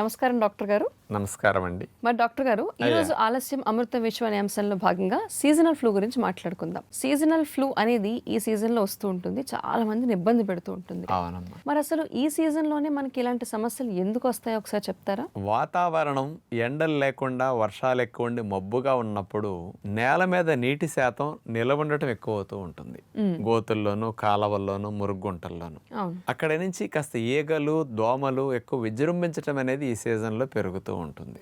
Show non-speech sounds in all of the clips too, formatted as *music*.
నమస్కారం డాక్టర్ గారు. నమస్కారం అండి. మరి డాక్టర్ గారు ఈ రోజు ఆలస్యం అమృత విశ్వ అనే అంశంలో భాగంగా సీజనల్ ఫ్లూ గురించి మాట్లాడుకుందాం. సీజనల్ ఫ్లూ అనేది ఈ సీజన్లో వస్తూ ఉంటుంది చాలా మందిని ఇబ్బంది పెడుతూ ఉంటుంది. మరి అసలు ఈ సీజన్లోనే మనకి ఇలాంటి సమస్యలు ఎందుకు వస్తాయో ఒకసారి చెప్తారా? వాతావరణం ఎండలు లేకుండా వర్షాలు ఎక్కువ ఉండి మబ్బుగా ఉన్నప్పుడు నేల మీద నీటి శాతం నిలబడటం ఎక్కువ అవుతూ ఉంటుంది. గోతుల్లోనూ కాలవల్లోనూ మురుగుంటల్లోనూ అక్కడ నుంచి కాస్త ఈగలు దోమలు ఎక్కువ విజృంభించటం అనేది ఈ సీజన్లో పెరుగుతూ ఉంటుంది.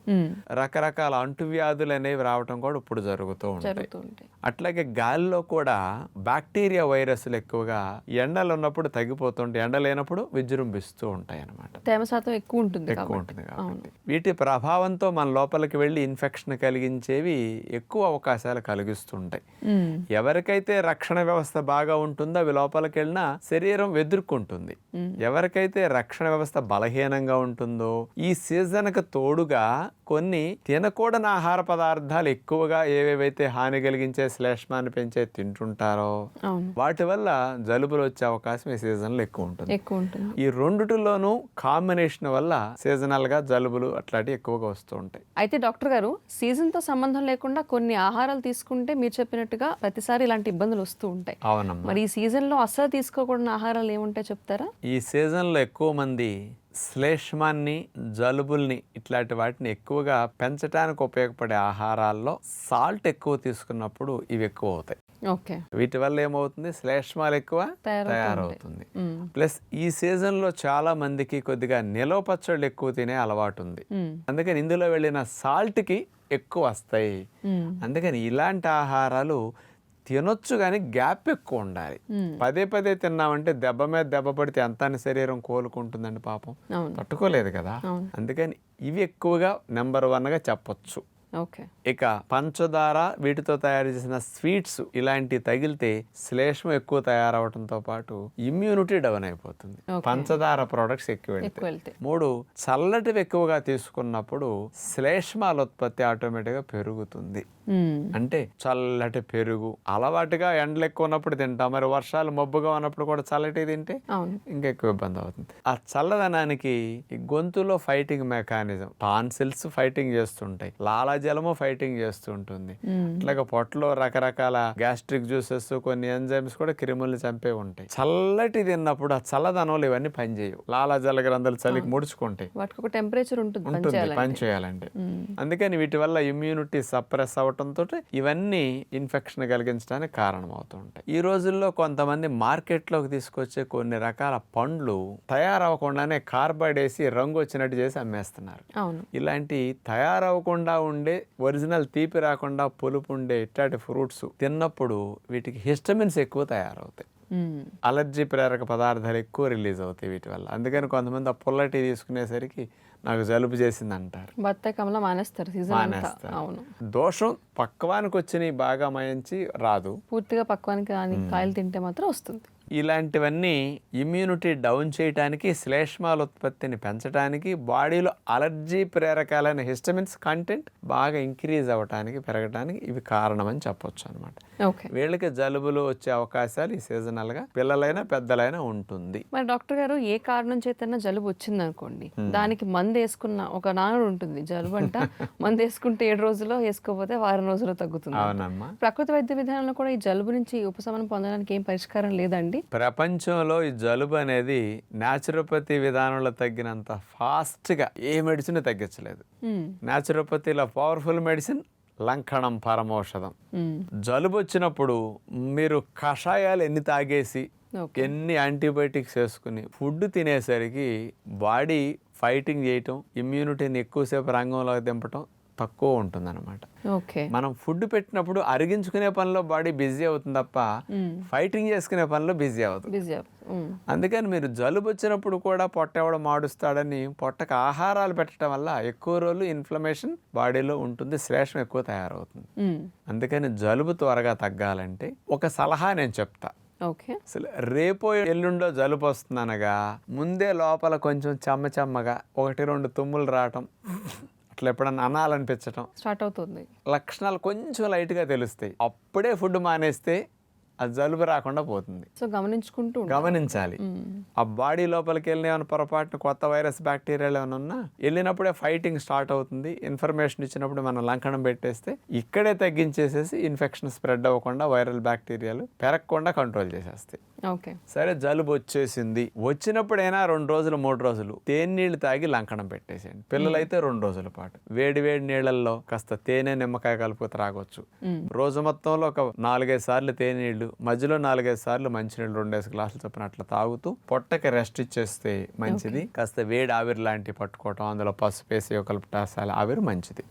రకరకాల అంటువ్యాధులు అనేవి రావటం కూడా ఇప్పుడు జరుగుతూ ఉంటాయి. అట్లాగే గాలిలో కూడా బ్యాక్టీరియా వైరస్లు ఎక్కువగా ఎండలు ఉన్నప్పుడు తగ్గిపోతుంటాయి ఎండ లేనప్పుడు విజృంభిస్తూ ఉంటాయి అన్నమాట తేమ శాతం ఎక్కువ ఉంటుంది ఎక్కువ ఉంటుంది కాబట్టి. వీటి ప్రభావంతో మన లోపలికి వెళ్ళి ఇన్ఫెక్షన్ కలిగించేవి ఎక్కువ అవకాశాలు కలిగిస్తుంటాయి. ఎవరికైతే రక్షణ వ్యవస్థ బాగా ఉంటుందో అవి లోపలికి వెళ్ళినా శరీరం ఎదుర్కొంటుంది ఎవరికైతే రక్షణ వ్యవస్థ బలహీనంగా ఉంటుందో ఈ సీజన్కి తోడుగా కొన్ని తినకూడని ఆహార పదార్థాలు ఎక్కువగా ఏవేవైతే హాని కలిగించే శ్లేష్మాన్ని పెంచే తింటుంటారో వాటి వల్ల జలుబులు వచ్చే అవకాశం ఈ సీజన్లో ఎక్కువ ఉంటుంది. ఎక్కువ ఉంటుంది. ఈ రెండిటిలోనూ కాంబినేషన్ వల్ల సీజనల్గా జలుబులు అట్లాంటివి ఎక్కువగా వస్తూ ఉంటాయి. అయితే డాక్టర్ గారు సీజన్తో సంబంధం లేకుండా కొన్ని ఆహారాలు తీసుకుంటే మీరు చెప్పినట్టుగా ప్రతిసారి ఇలాంటి ఇబ్బందులు వస్తూ ఉంటాయి. అవునమ్మా. మరి ఈ సీజన్లో అస్సలు తీసుకోకూడని ఆహారాలు ఏముంటాయి చెప్తారా? ఈ సీజన్లో ఎక్కువ మంది శ్లేష్మాన్ని జలుబుల్ని ఇట్లాంటి వాటిని ఎక్కువగా పెంచడానికి ఉపయోగపడే ఆహారాల్లో సాల్ట్ ఎక్కువ తీసుకున్నప్పుడు ఇవి ఎక్కువ అవుతాయి ఓకే. వీటి వల్ల ఏమవుతుంది? శ్లేష్మాలు ఎక్కువ తయారవుతూ తయారవుతుంది. ప్లస్ ఈ సీజన్లో చాలా మందికి కొద్దిగా నిలవ పచ్చళ్ళు ఎక్కువ తినే అలవాటు ఉంది. అందుకని ఇందులో వెళ్ళిన సాల్ట్కి ఎక్కువ వస్తాయి. అందుకని ఇలాంటి ఆహారాలు తినొచ్చు కానీ గ్యాప్ ఎక్కువ ఉండాలి. పదే పదే తిన్నామంటే దెబ్బ మీద దెబ్బ పడితే ఎంత శరీరం కోలుకుంటుందండి పాపం. తట్టుకోలేదు కదా. అందుకని ఇవి ఎక్కువగా నెంబర్ వన్గా చెప్పొచ్చు. ఇక పంచదార వీటితో తయారు చేసిన స్వీట్స్ ఇలాంటివి తగిలితే శ్లేష్మం ఎక్కువ తయారవడంతో పాటు ఇమ్యూనిటీ డౌన్ అయిపోతుంది. పంచదార ప్రోడక్ట్స్ ఎక్కువ మూడు చల్లటివి ఎక్కువగా తీసుకున్నప్పుడు శ్లేష్మాల ఉత్పత్తి ఆటోమేటిక్గా పెరుగుతుంది. అంటే చల్లటి పెరుగు అలవాటుగా ఎండలు ఎక్కువ ఉన్నప్పుడు తింటాం. మరి వర్షాలు మబ్బుగా ఉన్నప్పుడు కూడా చల్లటి తింటే ఇంకా ఎక్కువ ఇబ్బంది అవుతుంది. ఆ చల్లదనానికి గొంతులో ఫైటింగ్ మెకానిజం టాన్సిల్స్ ఫైటింగ్ చేస్తుంటాయి. లాలాజలము ఫైటింగ్ చేస్తుంటుంది. అట్లాగే పొట్టలో రకరకాల గ్యాస్ట్రిక్ జ్యూసెస్ కొన్ని ఎంజైమ్స్ కూడా క్రిముల్ని చంపే ఉంటాయి. చల్లటి తిన్నప్పుడు ఆ చల్లదనంలో ఇవన్నీ పనిచేయవు లాలాజల గ్రంథాలు చలికి ముడుచుకుంటాయి. టెంపరేచర్ ఉంటుంది పని చేయాలంటే. అందుకని వీటి వల్ల ఇమ్యూనిటీ సప్రెస్ అవటంతో ఇవన్నీ ఇన్ఫెక్షన్ కలిగించడానికి కారణం అవుతూ ఉంటాయి ఈ రోజుల్లో కొంతమంది మార్కెట్లోకి తీసుకొచ్చే కొన్ని రకాల పండ్లు తయారవ్వకుండానే కార్బైడ్ వేసి రంగు వచ్చినట్టు చేసి అమ్మేస్తున్నారు. అవును. ఇలాంటి తయారవ్వకుండా ఉండే ఒరిజినల్ తీపి రాకుండా పులుపు ఉండే ఇట్లాంటి ఫ్రూట్స్ తిన్నప్పుడు వీటికి హిస్టమిన్స్ ఎక్కువ తయారవుతాయి. అలర్జీ ప్రేరక పదార్థాలు ఎక్కువ రిలీజ్ అవుతాయి వీటి వల్ల. అందుకని కొంతమంది ఆ పుల్లటి తీసుకునేసరికి నాకు జలుబు చేసింది అంటారు మానేస్తారు సీజన్. అవును. దోషం పక్వానికి వచ్చినవి బాగా మయంచి రాదు. పూర్తిగా పక్వానికి కానీ కాయలు తింటే మాత్రం వస్తుంది. ఇలాంటివన్నీ ఇమ్యూనిటీ డౌన్ చేయడానికి శ్లేష్మాల ఉత్పత్తిని పెంచడానికి బాడీలో అలర్జీ ప్రేరకాలైన హిస్టమిన్స్ కంటెంట్ బాగా ఇంక్రీజ్ అవ్వటానికి పెరగడానికి ఇవి కారణమని చెప్పొచ్చు అనమాట ఓకే. వీళ్ళకి జలుబులు వచ్చే అవకాశాలు ఈ సీజనల్గా పిల్లలైనా పెద్దలైనా ఉంటుంది. మరి డాక్టర్ గారు ఏ కారణం చేతన్నా జలుబు వచ్చింది అనుకోండి దానికి మందు వేసుకున్న ఒక నానుడు ఉంటుంది జలుబు అంట. *laughs* మందు వేసుకుంటే ఏడు రోజుల్లో వేసుకోకపోతే వారం రోజుల్లో తగ్గుతుంది ప్రకృతి వైద్య విధానంలో కూడా ఈ జలుబు నుంచి ఉపశమనం పొందడానికి ఏం పరిష్కారం లేదండి. ప్రపంచంలో ఈ జలుబు అనేది న్యాచురోపతి విధానంలో తగ్గినంత ఫాస్ట్గా ఏ మెడిసిన్ తగ్గించలేదు. న్యాచురోపతిలో పవర్ఫుల్ మెడిసిన్ లంకణం పరమౌషధం. జలుబు వచ్చినప్పుడు మీరు కషాయాలు ఎన్ని తాగేసి ఎన్ని యాంటీబయాటిక్స్ వేసుకుని ఫుడ్ తినేసరికి బాడీ ఫైటింగ్ చేయటం ఇమ్యూనిటీని ఎక్కువసేపు రంగంలోకి దింపటం తక్కువ ఉంటుందన్నమాట. ఓకే. మనం ఫుడ్ పెట్టినప్పుడు అరిగించుకునే పనిలో బాడీ బిజీ అవుతుంది తప్ప ఫైటింగ్ చేసుకునే పనిలో బిజీ అవుతుంది అందుకని మీరు జలుబు వచ్చినప్పుడు కూడా పొట్ట ఎవడం మాడుస్తాడని పొట్టకు ఆహారాలు పెట్టడం వల్ల ఎక్కువ రోజులు ఇన్ఫ్లమేషన్ బాడీలో ఉంటుంది శ్లేషం ఎక్కువ తయారవుతుంది. అందుకని జలుబు త్వరగా తగ్గాలంటే ఒక సలహా నేను చెప్తా. ఓకే. అసలు రేపో ఎల్లుండో జలుబు వస్తుందనగా ముందే లోపల కొంచెం చెమ్మ చెమ్మగా ఒకటి రెండు తుమ్ములు రావటం అట్లా ఎప్పుడన్నా అనాలనిపించటం. స్టార్ట్ అవుతుంది. లక్షణాలు కొంచెం లైట్గా తెలుస్తాయి. అప్పుడే ఫుడ్ మానేస్తే ఆ జలుబు రాకుండా పోతుంది. సో గమనించుకుంటూ. గమనించాలి. ఆ బాడీ లోపలికి వెళ్ళిన ఏమైనా పొరపాటున కొత్త వైరస్ బ్యాక్టీరియాలు ఏమైనా ఉన్నా వెళ్ళినప్పుడే ఫైటింగ్ స్టార్ట్ అవుతుంది. ఇన్ఫర్మేషన్ ఇచ్చినప్పుడు మనం లంకణం పెట్టేస్తే ఇక్కడే తగ్గించేసేసి ఇన్ఫెక్షన్ స్ప్రెడ్ అవ్వకుండా వైరల్ బ్యాక్టీరియాలు పెరగకుండా కంట్రోల్ చేసేస్తాయి. ఓకే. సరే జలుబు వచ్చేసింది. వచ్చినప్పుడైనా రెండు రోజులు మూడు రోజులు తేనె నీళ్ళు తాగి లంకణం పెట్టేసేయండి. పిల్లలైతే రెండు రోజుల పాటు. వేడి వేడి నీళ్ళల్లో కాస్త తేనె నిమ్మకాయ కలుపు త్రాగొచ్చు రోజు మొత్తంలో ఒక నాలుగైదు సార్లు తేనె నీళ్ళు మధ్యలో నాలుగైదు సార్లు మంచినీళ్ళు రెండేసి గ్లాసులు చొప్పున అట్లా తాగుతూ పొట్టకి రెస్ట్ ఇచ్చేస్తే మంచిది. కాస్త వేడి ఆవిరి లాంటివి పట్టుకోవటం అందులో పసుపు వేసి యూకలిప్టాసాల ఆవిరి మంచిది.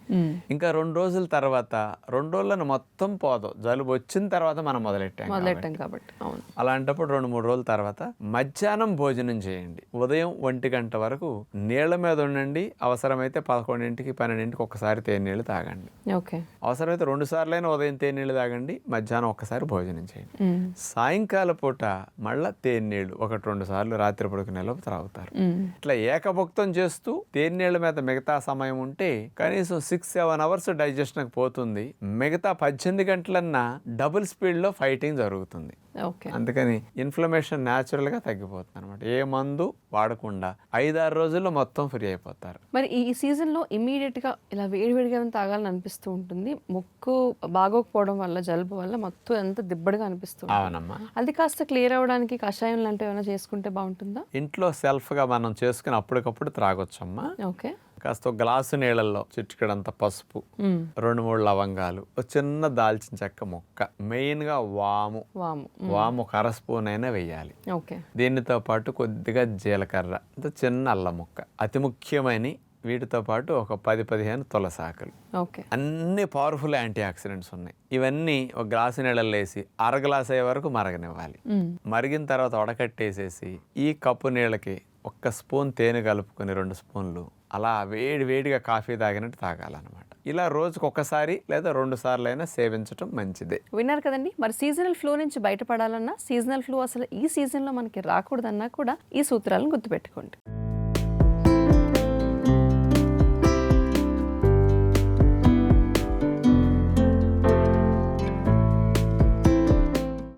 ఇంకా రెండు రోజుల తర్వాత రెండు రోజులను మొత్తం పోదు. జలుబు వచ్చిన తర్వాత మనం మొదలెట్టాం కాబట్టి. మొదలెట్టాం కాబట్టి అలాంటప్పుడు రెండు మూడు రోజుల తర్వాత మధ్యాహ్నం భోజనం చేయండి. ఉదయం ఒంటి గంట వరకు నీళ్ళ మీద ఉండండి. అవసరమైతే పదకొండింటికి పన్నెండింటికి ఒకసారి తేనీళ్ళు తాగండి. ఓకే. అవసరమైతే రెండు సార్లైనా ఉదయం తేనీళ్ళు తాగండి. మధ్యాహ్నం ఒక్కసారి భోజనం చేయండి. సాయంకాల పూట మళ్ళా తేనీళ్ళు ఒకటి రెండు సార్లు రాత్రి పడుకునేలోపు త్రాగుతారు. ఇట్లా ఏకభుక్తం చేస్తూ తేనీళ్ళ మీద మిగతా సమయం ఉంటే కనీసం సిక్స్ సెవెన్ అవర్స్ డైజెషన్కి పోతుంది. మిగతా పద్దెనిమిది గంటలన్నా డబుల్ స్పీడ్లో ఫైటింగ్ జరుగుతుంది. అందుకని ఇన్ఫ్లమేషన్ న్యాచురల్గా తగ్గిపోతుంది అనమాట ఏ మందు వాడకుండా ఐదారు రోజుల్లో మొత్తం ఫ్రీ అయిపోతారు. మరి ఈ సీజన్లో ఇమీడియట్గా ఇలా వేడివేడిగా ఏమైనా తాగాలని అనిపిస్తూ ఉంటుంది. ముక్కు బాగోకపోవడం వల్ల జలుబు వల్ల మొత్తం ఎంత దిబ్బడిగా అనిపిస్తుంది అవునమ్మా. అది కాస్త క్లియర్ అవ్వడానికి కషాయం లాంటివి ఏమైనా చేసుకుంటే బాగుంటుందా? ఇంట్లో సెల్ఫ్గా మనం చేసుకుని అప్పటికప్పుడు త్రాగొచ్చమ్మా. ఓకే. కాస్త గ్లాసు నీళ్ళల్లో చిటికెడంత పసుపు. రెండు మూడు లవంగాలు ఒక చిన్న దాల్చిన చెక్క ముక్క మెయిన్గా వాము. వాము. వాము ఒక అర స్పూన్ అయినా వేయాలి. ఓకే. దీనితో పాటు కొద్దిగా జీలకర్ర ఇంత చిన్న అల్లం ముక్క అతి ముఖ్యమైన వీటితో పాటు ఒక పది పదిహేను తులసాకులు ఓకే. అన్ని పవర్ఫుల్ యాంటీ ఆక్సిడెంట్స్ ఉన్నాయి. ఇవన్నీ ఒక గ్లాసు నీళ్ళల్లో వేసి అర గ్లాస్ అయ్యే వరకు మరగనివ్వాలి. మరిగిన తర్వాత వడకట్టేసేసి ఈ కప్పు నీళ్ళకి ఒక్క స్పూన్ తేనె కలుపుకొని రెండు స్పూన్లు అలా వేడి వేడిగా కాఫీ తాగినట్టు తాగాలన్నమాట. ఇలా రోజుకు ఒకసారి లేదా రెండు సార్లు అయినా సేవించడం మంచిదే. విన్నారు కదండి మరి సీజనల్ ఫ్లూ నుంచి బయటపడాలన్నా సీజనల్ ఫ్లూ అసలు ఈ సీజన్లో మనకి రాకూడదన్నా కూడా ఈ సూత్రాలను గుర్తుపెట్టుకోండి.